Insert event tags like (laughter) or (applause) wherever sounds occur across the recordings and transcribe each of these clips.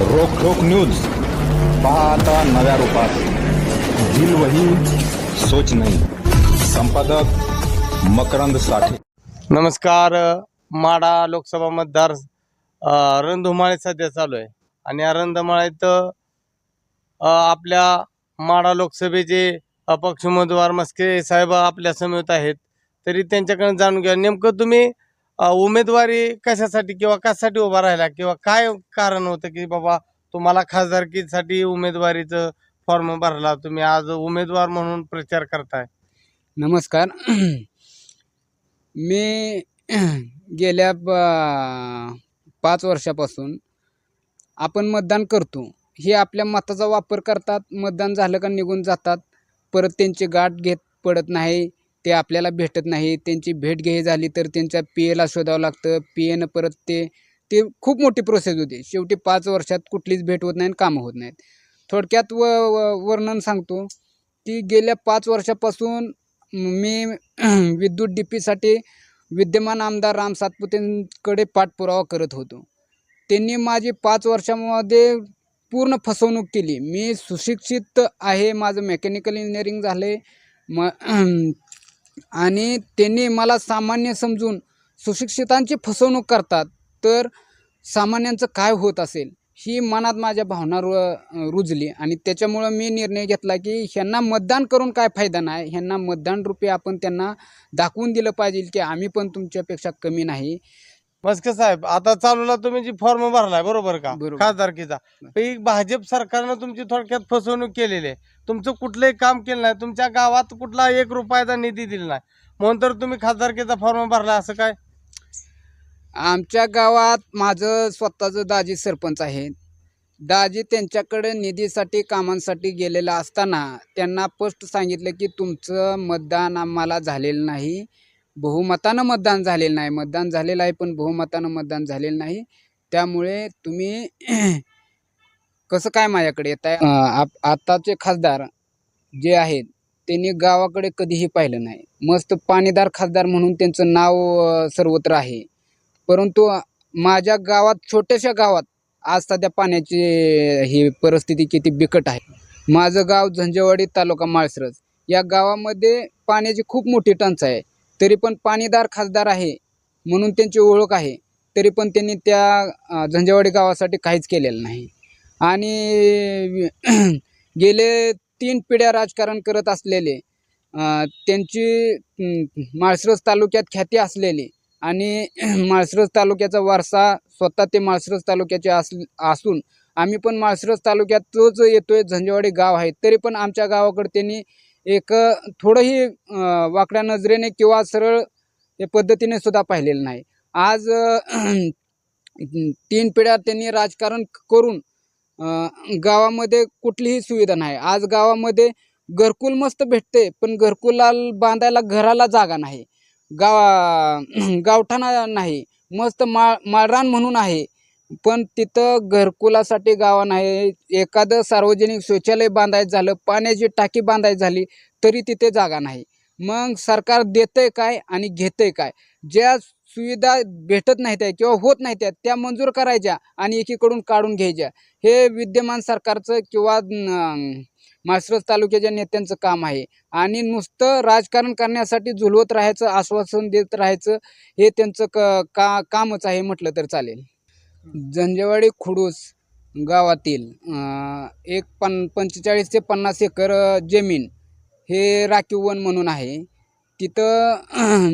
रोखोक news. पाहता नव्या रूपात. दिल वही सोच नाही. संपादक मकरंद साठे. नमस्कार माडा लोकसभा मतदार रंधुमाळे सध्या चालू आहे. आणि या आपल्या माडा लोकसभेचे अपक्ष उमेदवार मस्के साहेब आपल्या समेत आहेत. तरी त्यांच्याकडे जाणून घ्या. नेमकं तुम्ही उमेदवारी कशासाठी किंवा कशासाठी उभा राहिला किंवा काय कारण होतं की बाबा तुम्हाला खासदारकीसाठी उमेदवारीचं फॉर्म भरला तुम्ही आज उमेदवार म्हणून प्रचार करताय? नमस्कार. मी गेल्या पाच वर्षापासून आपण मतदान करतो. हे आपल्या मताचा वापर करतात मतदान झालं का निघून जातात परत त्यांची गाठ घेत पडत नाही. ते आपल्याला भेटत नाही. त्यांची भेट घ्यायची झाली तर त्यांच्या पी एला शोधावं लागतं. पी एनं परत ते ते खूप मोठी प्रोसेस होती. शेवटी पाच वर्षात कुठलीच भेट होत नाही आणि कामं होत नाहीत. थोडक्यात व व- वर्णन सांगतो की गेल्या पाच वर्षापासून मी (clears throat) विद्युत डी पीसाठी विद्यमान आमदार राम सातपुतेंकडे पाठपुरावा करत होतो. त्यांनी माझी पाच वर्षामध्ये पूर्ण फसवणूक केली. मी सुशिक्षित आहे. माझं मेकॅनिकल इंजिनिअरिंग झाले. म (clears throat) आणि त्यांनी मला सामान्य समजून सुशिक्षितांची फसवणूक करतात तर सामान्यांचं काय होत असेल ही मनात माझ्या भावना रु रुजली. आणि त्याच्यामुळं मी निर्णय घेतला की ह्यांना मतदान करून काय फायदा नाही. ह्यांना मतदान रूपी आपण त्यांना दाखवून दिलं पाहिजे की आम्ही पण तुमच्यापेक्षा कमी नाही. मस्के साहेब आता चालूला तुम्ही जी फॉर्म भरलाय बरोबर का? बरोबर. खासदारकीचा. पण ही भाजप सरकारनं तुमची थोडक्यात फसवणूक केलेली आहे. तुमचं कुठलंही काम केलं नाही तुमच्या गावात कुठला एक रुपयाचा निधी दिला नाही. म्हणून तर तुम्ही खासदारकीचा फॉर्म भरला असं काय? आमच्या गावात माझं स्वतःचं दाजी सरपंच आहे दाजी त्यांच्याकडे निधीसाठी कामांसाठी गेलेलं असताना त्यांना स्पष्ट सांगितलं की तुमचं मतदान आम्हाला झालेलं नाही. बहुमतानं मतदान झालेलं नाही. मतदान झालेलं आहे पण बहुमतानं मतदान झालेलं नाही. त्यामुळे तुम्ही (clears throat) कसं काय माझ्याकडे येत आहे आप आत्ताचे खासदार जे आहेत त्यांनी गावाकडे कधीही पाहिलं नाही. मस्त पाणीदार खासदार म्हणून त्यांचं नाव सर्वत्र आहे. परंतु माझ्या गावात छोट्याशा गावात आज सध्या पाण्याची ही परिस्थिती किती बिकट आहे. माझं गाव झंजेवाडी तालुका माळसरस या गावामध्ये पाण्याची खूप मोठी टंचाई आहे. तरी पण पाणीदार खासदार आहे म्हणून त्यांची ओळख आहे. तरी पण त्यांनी त्या अ, झंजेवाडी गावासाठी काहीच केलेलं नाही. आणि (clears throat) गेले तीन पिढ्या राजकारण करत असलेले त्यांची माळसरस तालुक्यात ख्याती असलेली आणि (clears throat) माळसरस तालुक्याचा वारसा स्वतः ते माळसरस तालुक्याचे अस असून आम्ही पण माळसरस तालुक्यातच येतोय झंजेवाडी गाव आहे. तरी पण आमच्या गावाकडे त्यांनी एक थोडंही वाकड्या नजरेने किंवा सरळ पद्धतीने सुद्धा पाहिलेलं नाही. आज (clears throat) तीन पिढ्या त्यांनी राजकारण करून गावामध्ये कुठलीही सुविधा नाही. आज गावामध्ये घरकुल मस्त भेटते पण घरकुला बांधायला घराला जागा नाही. गावा (clears throat) गावठाणा नाही. मस्त माळ माळरान म्हणून आहे. पण तिथं घरकुलासाठी गावा नाही. एखादं सार्वजनिक शौचालय बांधायचं झालं पाण्याची टाकी बांधायची झाली तरी तिथे जागा नाही. मग सरकार देतंय काय आणि घेतंय काय? ज्या सुविधा भेटत नाहीत आहे किंवा होत नाहीत आहेत त्या मंजूर करायच्या आणि एकीकडून काढून घ्यायच्या. हे विद्यमान सरकारचं किंवा अं, तालुक्याच्या नेत्यांचं काम आहे. आणि नुसतं राजकारण करण्यासाठी झुलवत राहायचं आश्वासन देत राहायचं हे त्यांचं क का कामच आहे म्हटलं तर चालेल. जंजेवाडी खुडूस गावातील एक पन पंचेचाळीस ते पन्नास एकर जमीन हे राखीव वन म्हणून आहे. तिथं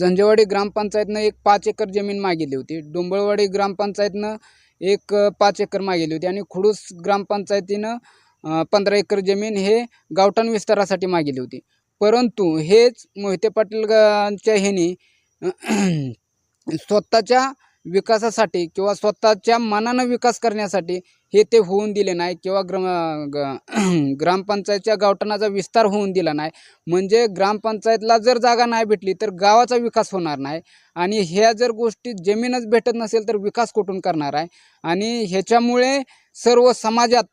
झंजेवाडी ग्रामपंचायतनं एक पाच एकर जमीन मागितली होती. डोंबळवाडी ग्रामपंचायतनं एक पाच एकर मागितली होती आणि खुडूस ग्रामपंचायतीनं पंधरा एकर जमीन हे गावठाण विस्तारासाठी मागितली होती. परंतु हेच मोहिते पाटीलच्या ह्यानी स्वतःच्या विकासासाठी किंवा स्वतःच्या मनानं विकास करण्यासाठी हे ते होऊन दिले नाही किंवा ग्र ग- (clears throat) ग्रामपंचायतच्या गावठाणाचा विस्तार होऊन दिला नाही म्हणजे ग्रामपंचायतला जर जागा नाही भेटली तर गावाचा विकास होणार नाही. आणि ह्या जर गोष्टी जमीनच भेटत नसेल तर विकास कुठून करणार आहे? आणि ह्याच्यामुळे सर्व समाजात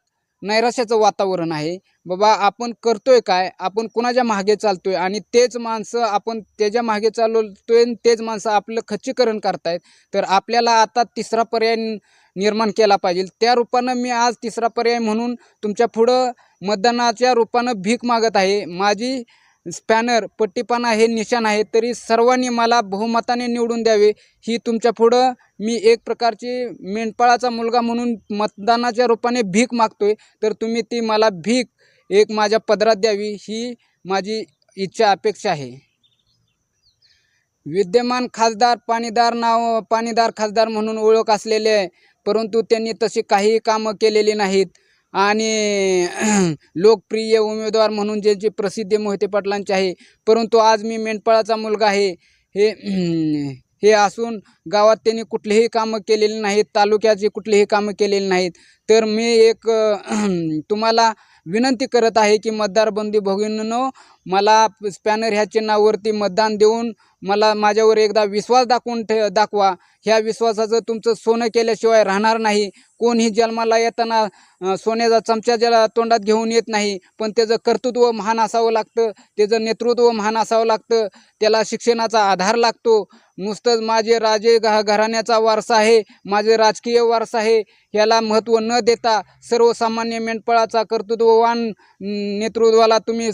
नैराश्याचं वातावरण आहे. बाबा आपण करतोय काय? आपण कुणाच्या मागे चालतोय? आणि तेच माणसं आपण त्याच्यामागे चालवतोय आणि तेच माणसं आपलं खच्चीकरण करतायत. तर आपल्याला आता तिसरा पर्याय निर्माण केला पाहिजे. त्या रूपानं मी आज तिसरा पर्याय म्हणून तुमच्या पुढं मतदानाच्या रूपानं भीक मागत आहे. माझी स्पॅनर पट्टीपाना हे निशाण आहे तरी सर्वांनी मला बहुमताने निवडून द्यावे. ही तुमच्या पुढं मी एक प्रकारची मेंढपाळाचा मुलगा म्हणून मतदानाच्या रूपाने भीक मागतो आहे तर तुम्ही ती मला भीक एक माझ्या पदरात द्यावी ही माझी इच्छा अपेक्षा आहे. विद्यमान खासदार पाणीदार नाव पाणीदार खासदार म्हणून ओळख असलेले आहे परंतु त्यांनी तशी काही कामं केलेली नाहीत. आणि (clears throat) लोकप्रिय उमेदवार म्हणून ज्यांची प्रसिद्धी मोहिते पाटलांची आहे. परंतु आज मी मेंढपाळाचा मुलगा आहे. हे (clears throat) हे असून गावात त्यांनी कुठलीही कामं केलेली नाहीत तालुक्याची कुठलीही कामं केलेली नाहीत. तर मी एक (clears throat) तुम्हाला विनंती करत आहे की मतदार बंदी मला स्पॅनर ह्या चिन्हावरती मतदान देऊन मला माझ्यावर एकदा विश्वास दाखवून ठे दाखवा. ह्या विश्वासाचं तुमचं सोनं केल्याशिवाय राहणार नाही. कोणीही जन्माला येताना सोन्याचा चमचा ज्याला तोंडात घेऊन येत नाही पण त्याचं कर्तृत्व महान असावं लागतं त्याचं नेतृत्व महान असावं लागतं त्याला शिक्षणाचा आधार लागतो. नुसतंच माझे राजे घराण्याचा वारसा आहे माझे राजकीय वारसा आहे याला महत्त्व न देता सर्वसामान्य मेंढपाळाचा कर्तृत्ववान नेतृत्वाला तुम्ही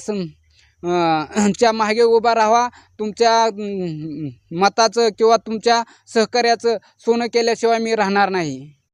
च्या मागे उभा राहा तुमच्या मताचं किंवा तुमच्या सहकार्याचं सोनं केल्याशिवाय मी राहणार नाही.